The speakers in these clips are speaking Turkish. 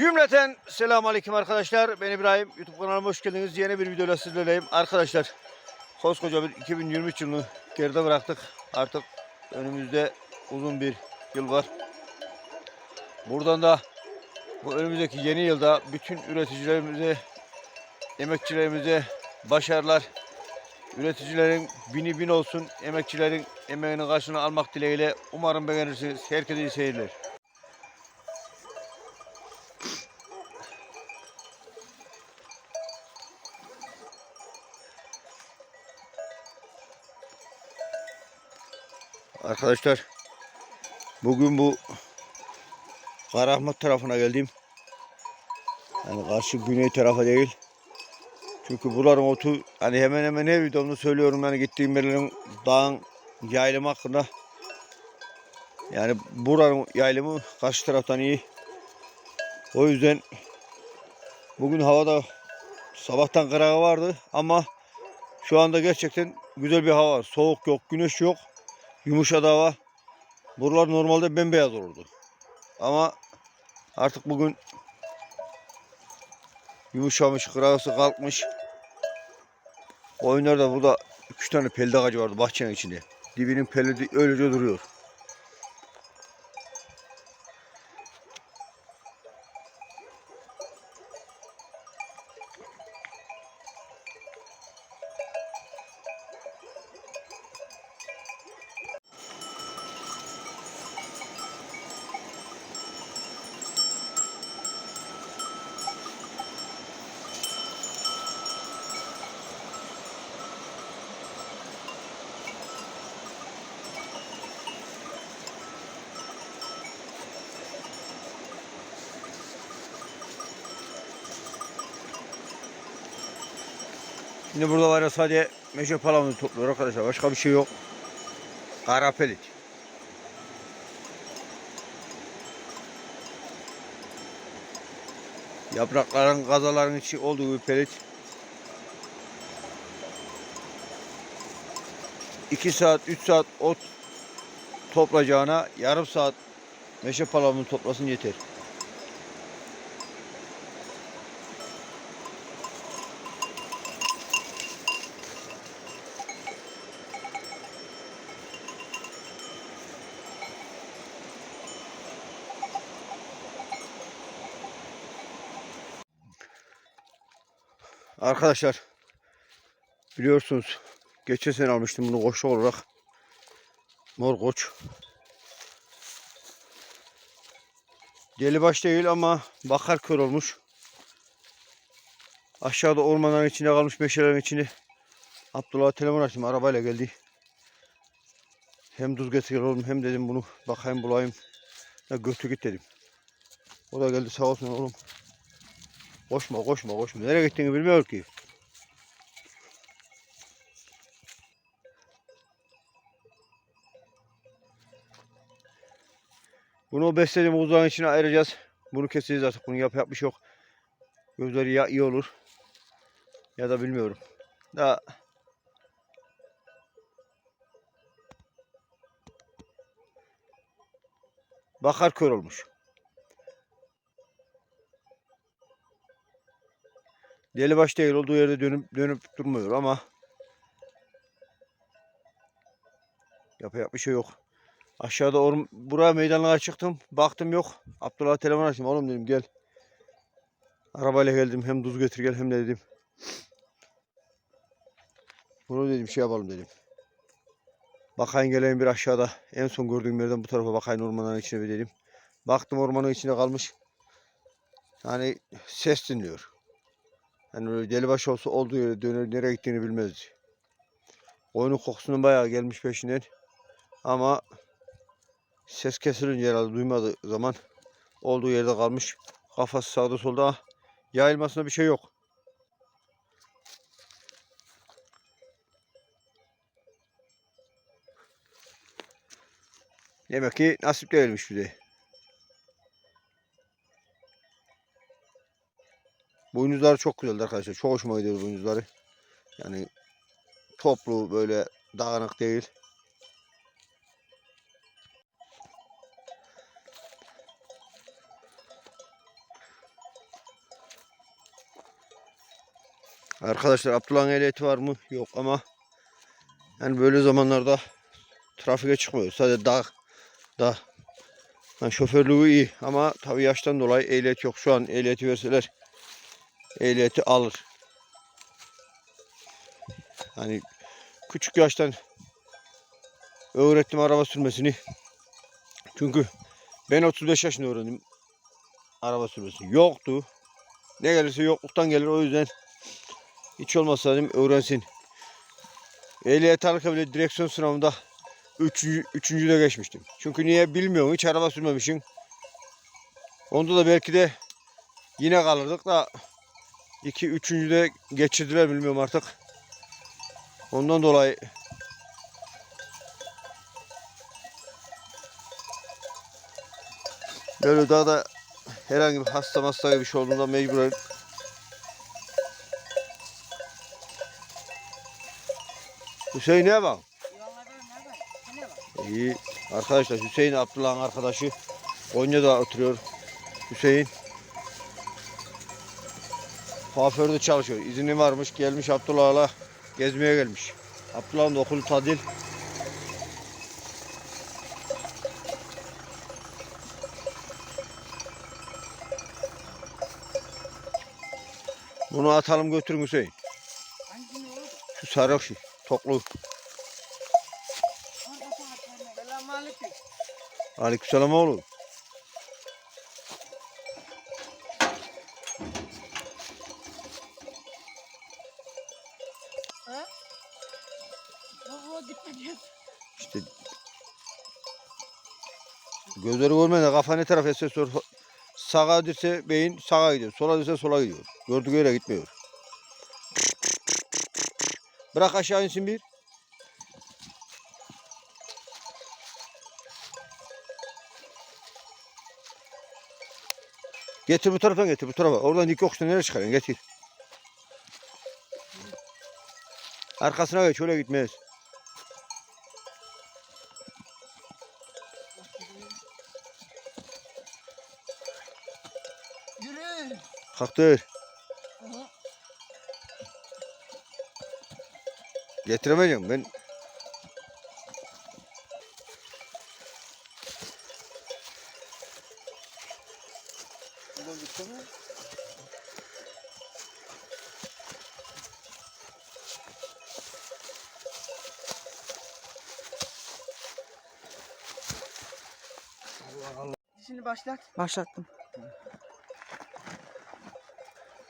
Cümleten selamun aleyküm arkadaşlar. Ben İbrahim. YouTube kanalıma hoş geldiniz. Yeni bir videoyla sizlerleyim. Arkadaşlar koskoca bir 2023 yılını geride bıraktık. Artık önümüzde uzun bir yıl var. Buradan da bu önümüzdeki yeni yılda bütün üreticilerimize, emekçilerimize başarılar. Üreticilerin bini bin olsun. Emekçilerin emeğinin karşılığını almak dileğiyle. Umarım beğenirsiniz. Herkese iyi seyirler. Arkadaşlar bugün bu Karahmet tarafına geldim. Yani karşı güney tarafa değil. Çünkü buraların otu hani hemen hemen her videomda söylüyorum yani gittiğim yerlerin dağın yaylımı hakkında. Yani buranın yaylımı karşı taraftan iyi. O yüzden bugün havada sabahtan kararı vardı ama şu anda gerçekten güzel bir hava. Soğuk yok, güneş yok. Yumuşadı hava. Buralar normalde bembeyaz olurdu. Ama artık bugün yumuşamış, kırağısı kalkmış. Oyunlarda burada üç tane pelde ağacı vardı bahçenin içinde. Dibinin peledi öylece duruyor. Şimdi burada var ya sadece meşe palamını topluyor arkadaşlar. Başka bir şey yok. Kara. Yaprakların, gazaların içi olduğu bir pelit. 2 saat, 3 saat ot toplayacağına yarım saat meşe palamını toplasın yeter. Arkadaşlar biliyorsunuz geçen sene almıştım bunu koçlu olarak. Mor koç. Delibaş değil ama bakar kör olmuş. Aşağıda ormanların içinde kalmış meşelerin içinde. Abdullah telefon açtım arabayla geldi. Hem tuz getiriyorum hem dedim bunu bakayım bulayım. Ya götü git dedim. O da geldi sağ olsun oğlum. Koşma koşma koşma. Nereye gittiğini bilmiyor ki. Bunu beslediğim uzağın içine ayıracağız. Bunu keseceğiz artık. Bunu yap yapmış yok. Gözleri ya iyi olur. Ya da bilmiyorum. Daha Bakar kör olmuş. Deli baş değil olduğu yerde dönüp dönüp durmuyor ama yapacak bir şey yok. Aşağıda orm buraya meydanlığa çıktım. Baktım yok. Abdullah telefon açtım. Oğlum dedim gel. Arabayla geldim. Hem tuz getir gel hem de dedim. Bunu dedim şey yapalım dedim. Bakayım geleyim bir aşağıda. En son gördüğüm yerden bu tarafa bakayım ormanın içine bir dedim. Baktım ormanın içine kalmış. Yani ses dinliyor. Yani öyle delibaş olsa olduğu yere döner nereye gittiğini bilmezdi. Oyunun kokusunun bayağı gelmiş peşinden. Ama ses kesilince herhalde duymadığı zaman olduğu yerde kalmış. Kafası sağda solda yayılmasına bir şey yok. Demek ki nasip değilmiş bir de. Boynuzları çok güzeldi arkadaşlar. Çok hoşuma gidiyor boynuzları. Yani toplu böyle dağınık değil. Arkadaşlar Abdullah'ın ehliyeti var mı? Yok ama yani böyle zamanlarda trafike çıkmıyor. Sadece dağ, dağ. Yani şoförlüğü iyi ama tabii yaştan dolayı ehliyet yok. Şu an ehliyeti verseler ehliyeti alır. Hani küçük yaştan öğrettim araba sürmesini. Çünkü ben 35 yaşında öğrendim araba sürmesini. Yoktu. Ne gelirse yokluktan gelir o yüzden hiç olmazsa dedim öğrensin. Ehliyet alırken bile direksiyon sınavında üçüncü, üçüncüde geçmiştim. Çünkü niye bilmiyorum hiç araba sürmemişim. Onda da belki de yine kalırdık da iki üçüncüde geçirdiler bilmiyorum artık. Ondan dolayı böyle daha da herhangi bir hasta hasta bir şey olduğunda mecburen Hüseyin ne bak? İyi. Arkadaşlar Hüseyin Abdullah'ın arkadaşı. Konya'da oturuyor. Hüseyin. Kuaförde çalışıyor. İzini varmış. Gelmiş Abdullah'la gezmeye gelmiş. Abdullah'ın da okulu tadil. Bunu atalım götürün Hüseyin. Şu sarı şey. Toklu. Aleykümselam oğlum. Gözleri görmeden kafa ne tarafa etse. Sağa dirse beyin sağa gidiyor. Sola dirse sola gidiyor. Gördüğü yere gitmiyor. Bırak aşağı insin bir. Getir bu tarafa getir bu tarafa. Oradan dik yokuşta nereye çıkarıyorsun? Getir. Arkasına geç öyle gitmez. Yürü. Kalktır. Getiremeyeceğim ben. Şimdi başlat. Başlattım.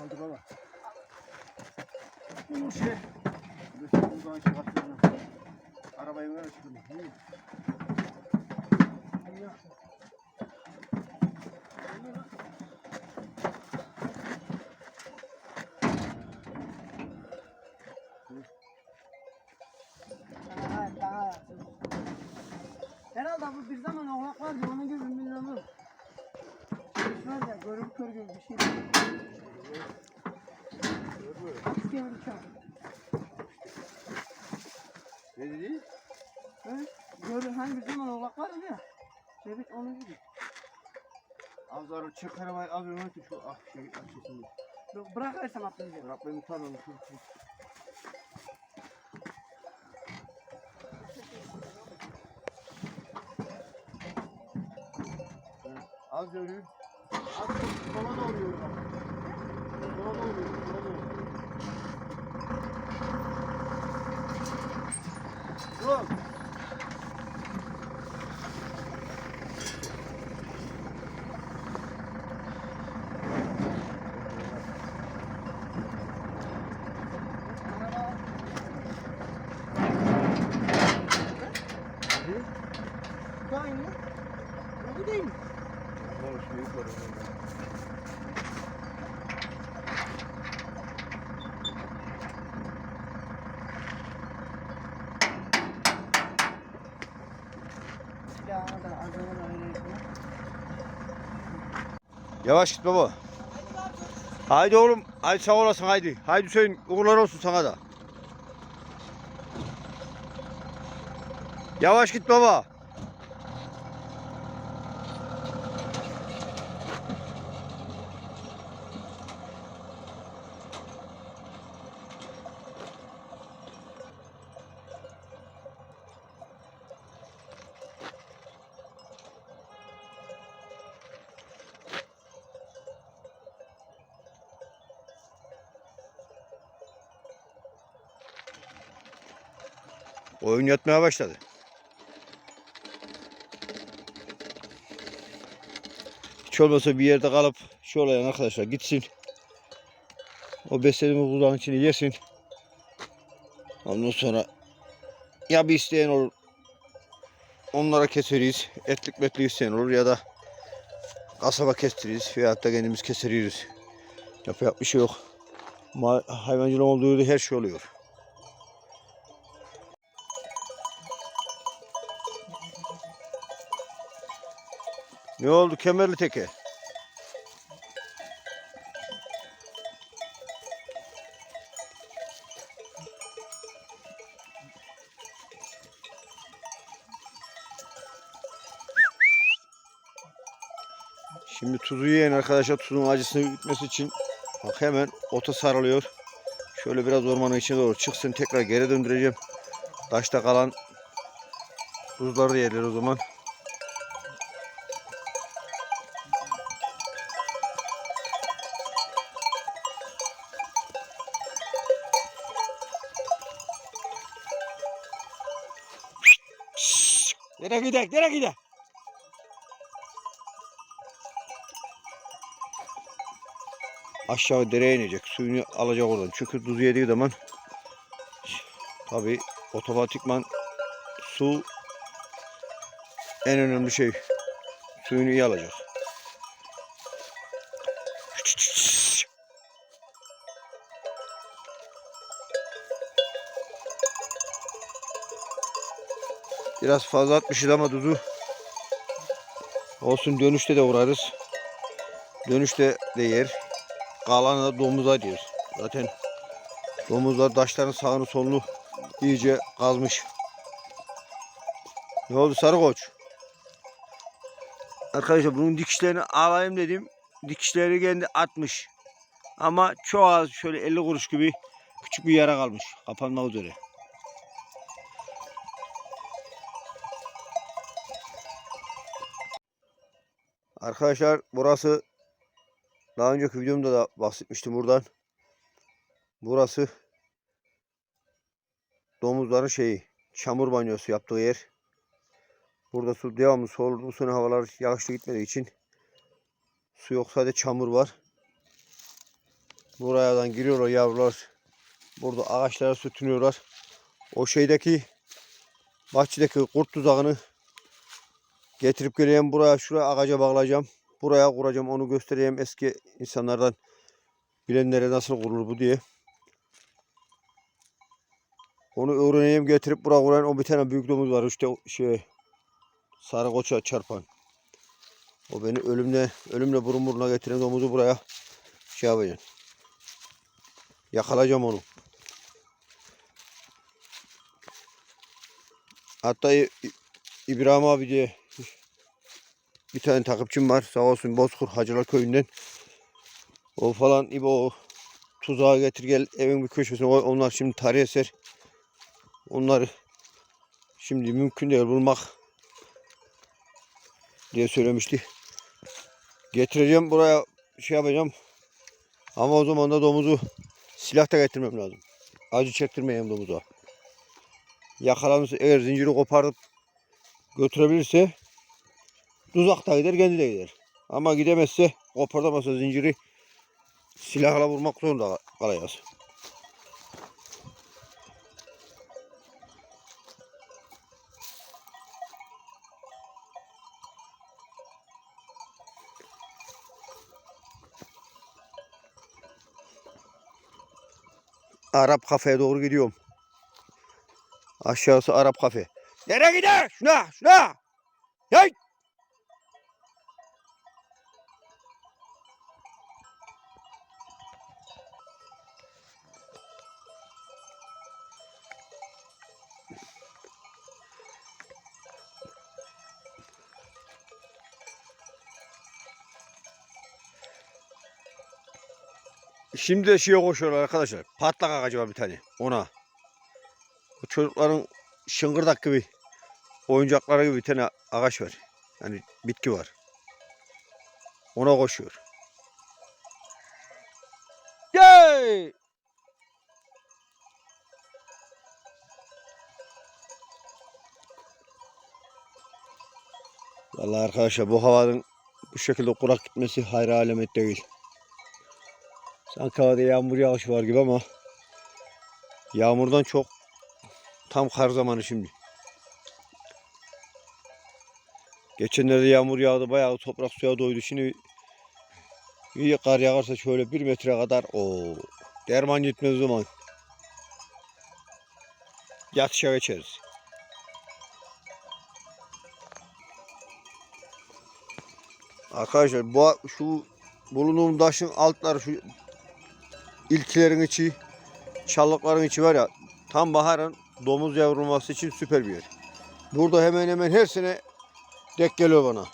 Aldı baba. Bu şey. Buradan şey atlarına. Arabayı. Daha, daha. Herhalde bu bir zaman oğlak vardı onun gibi Var kör gibi bir şey. Gördü çağ. Ne dedi? Evet. Görü hani bir zaman oğlak vardı ya. Evet onun gibi. Az ara çık arabayı az önce ki şu ah şey açılsın. Dur, Bırakırsam atlayacağım. Rabbim tanrım şu şu. Az yürü. Sola doğru yürü. Sola doğru yürü, sola doğru. Dur. Aynı. Bu değil mi? Var da azalır ayrı Yavaş git baba. Haydi oğlum. Haydi sağ olasın haydi. Haydi Hüseyin uğurlar olsun sana da. Yavaş git baba. Oyun yatmaya başladı. Hiç olmasa bir yerde kalıp şu olayan arkadaşlar gitsin. O beslediğimiz buzağın içini yesin. Ondan sonra ya bir isteyen olur onlara keseriz. Etlik metlik isteyen olur ya da kasaba kestiririz veyahut da kendimiz keseriz. Yapacak bir şey yok. Ma hayvancılığın olduğu her şey oluyor. Ne oldu kemerli teke? Şimdi tuzu yiyen arkadaşlar tuzun acısını bitmesi için bak hemen ota sarılıyor. Şöyle biraz ormanın içine doğru çıksın tekrar geri döndüreceğim. Taşta kalan tuzları da yerler o zaman. Nereye gidelim? Nereye gidelim? Aşağı dereye inecek. Suyunu alacak oradan. Çünkü tuz yediği zaman tabi otomatikman su en önemli şey. Suyunu iyi alacak. Biraz fazla atmışız ama tuzu. Olsun dönüşte de uğrarız. Dönüşte de yer. Kalanı da domuza diyor. Zaten domuzlar taşların sağını solunu iyice kazmış. Ne oldu sarı koç? Arkadaşlar bunun dikişlerini alayım dedim. Dikişleri kendi atmış. Ama çok az şöyle 50 kuruş gibi küçük bir yara kalmış. Kapanmak üzere. Arkadaşlar burası daha önceki videomda da bahsetmiştim buradan. Burası domuzların şeyi çamur banyosu yaptığı yer. Burada su devamlı soğur. Bu sene havalar yağışlı gitmediği için su yok sadece çamur var. Buradan giriyorlar yavrular. Burada ağaçlara sütünüyorlar. O şeydeki bahçedeki kurt tuzağını getirip geleyim buraya şuraya ağaca bağlayacağım. Buraya kuracağım onu göstereyim eski insanlardan bilenlere nasıl kurulur bu diye. Onu öğreneyim getirip buraya kuran o bir tane büyük domuz var işte şey sarı koça çarpan. O beni ölümle ölümle burun buruna getiren domuzu buraya şey yapacağım. Yakalayacağım onu. Hatta İbrahim abi diye bir tane takipçim var. Sağ olsun Bozkur Hacılar Köyü'nden. O falan İbo tuzağa getir gel evin bir köşesine koy. Onlar şimdi tarih eser. Onları şimdi mümkün değil bulmak diye söylemişti. Getireceğim buraya şey yapacağım. Ama o zaman da domuzu silah da getirmem lazım. Acı çektirmeyeyim domuza. Yakalanırsa eğer zinciri koparıp götürebilirse Uzakta gider kendi de gider. Ama gidemezse kopartamazsa zinciri silahla vurmak zorunda kalacağız. Arap kafeye doğru gidiyorum. Aşağısı Arap kafe. Nereye gider? Şuna, şuna. Hey! Şimdi de şeye koşuyorlar arkadaşlar. Patlak ağacı var bir tane. Ona. O çocukların şıngırdak gibi oyuncakları gibi bir tane ağaç var. Yani bitki var. Ona koşuyor. Yay! Vallahi arkadaşlar bu havanın bu şekilde kurak gitmesi hayra alamet değil. Sanki havada yağmur yağışı var gibi ama yağmurdan çok tam kar zamanı şimdi. Geçenlerde yağmur yağdı bayağı toprak suya doydu. Şimdi iyi kar yağarsa şöyle bir metre kadar o derman yetmez o zaman. Yatışa geçeriz. Arkadaşlar bu şu bulunduğum taşın altları şu ilkilerin içi çalılıkların içi var ya tam baharın domuz yavrulması için süper bir yer. Burada hemen hemen her sene denk geliyor bana.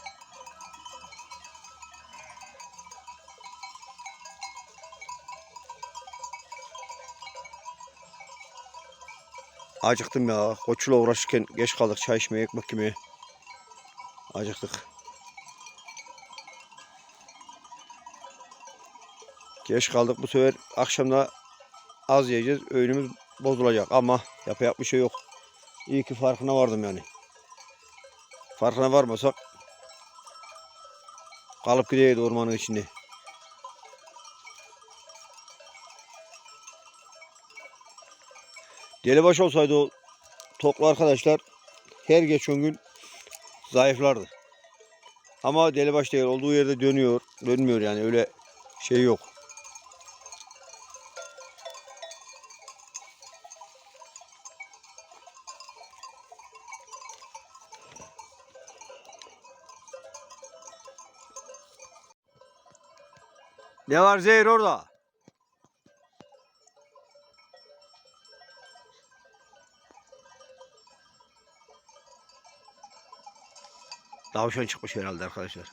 Acıktım ya. Koçuyla uğraşırken geç kaldık çay içmeye, ekmek yemeye. Acıktık. Geç kaldık bu sefer akşamda az yiyeceğiz. Öğünümüz bozulacak ama yapacak bir şey yok. İyi ki farkına vardım yani. Farkına varmasak kalıp gideydi ormanın içinde. Delibaş olsaydı o toklu arkadaşlar her geçen gün zayıflardı. Ama delibaş değil olduğu yerde dönüyor. Dönmüyor yani öyle şey yok. Ne var Zehir orada? Tavşan çıkmış herhalde arkadaşlar.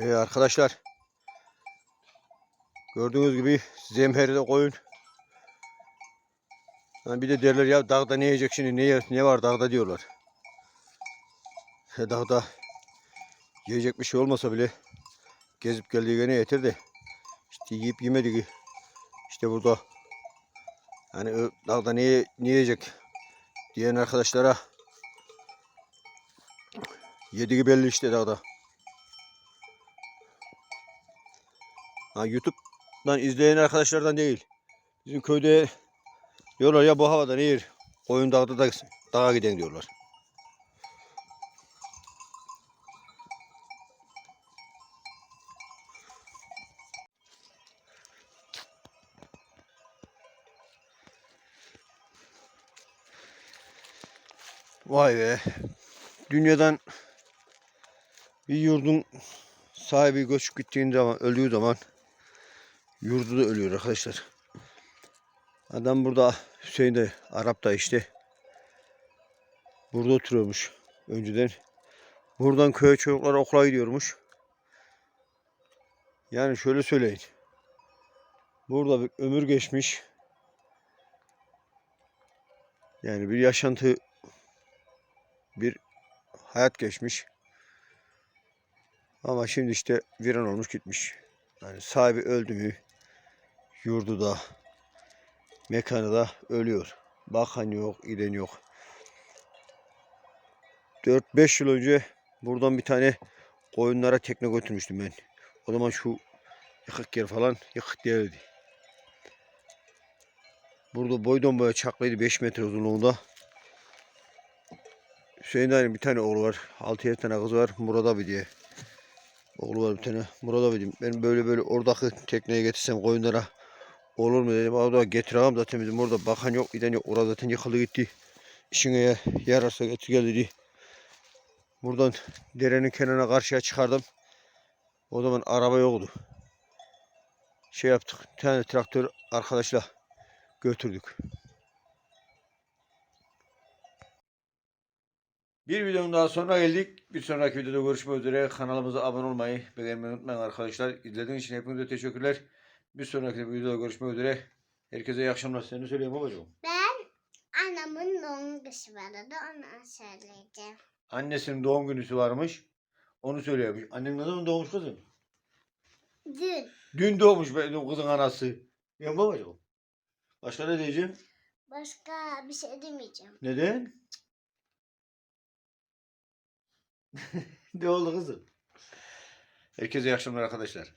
Ee, arkadaşlar gördüğünüz gibi zemheri de koyun. Ha, bir de derler ya dağda ne yiyecek şimdi ne, ne var dağda diyorlar. Dağda yiyecek bir şey olmasa bile gezip geldiği gene yeter de işte yiyip yemediği işte burada ö- dağda ne, ne yiyecek diyen arkadaşlara yediği belli işte dağda. Ha, YouTube'dan izleyen arkadaşlardan değil. Bizim köyde diyorlar ya bu havada ne yer? Koyun dağda da dağa giden diyorlar. Vay be. Dünyadan bir yurdun sahibi göçüp gittiğin zaman, öldüğü zaman yurdu da ölüyor arkadaşlar. Adam burada Hüseyin de Arap da işte burada oturuyormuş önceden. Buradan köye çocuklar okula gidiyormuş. Yani şöyle söyleyin. Burada bir ömür geçmiş. Yani bir yaşantı bir hayat geçmiş. Ama şimdi işte viran olmuş gitmiş. Yani sahibi öldü mü yurdu da mekanı da ölüyor. Bakan yok, giden yok. 4-5 yıl önce buradan bir tane koyunlara tekne götürmüştüm ben. O zaman şu yıkık yer falan yıkık değildi. Burada boydan boya çaklıydı 5 metre uzunluğunda. Hüseyin dayının bir tane oğlu var. 6-7 tane kız var. Murat abi diye. Oğlu var bir tane. Murat abi dedim. Ben böyle böyle oradaki tekneye getirsem koyunlara olur mu dedim. Orada getiremem zaten bizim orada bakan yok. giden yok. Orada zaten yıkıldı gitti. İşine ya- yararsa getir gel dedi. Buradan derenin kenarına karşıya çıkardım. O zaman araba yoktu. Şey yaptık. Bir tane traktör arkadaşla götürdük. Bir videonun daha sonuna geldik. Bir sonraki videoda görüşmek üzere. Kanalımıza abone olmayı, beğenmeyi unutmayın arkadaşlar. İzlediğiniz için hepinize teşekkürler. Bir sonraki videoda görüşmek üzere. Herkese iyi akşamlar. Seni söyleyeyim babacığım. Ben annemin doğum günü vardı onu söyleyeceğim. Annesinin doğum günüsü varmış. Onu söylüyormuş. Annen ne zaman doğmuş kızım? Dün Dün doğmuş benim kızın anası. Ya babacığım. Başka ne diyeceğim? başka bir şey demeyeceğim. Neden? ne oldu kızım? Herkese iyi akşamlar arkadaşlar.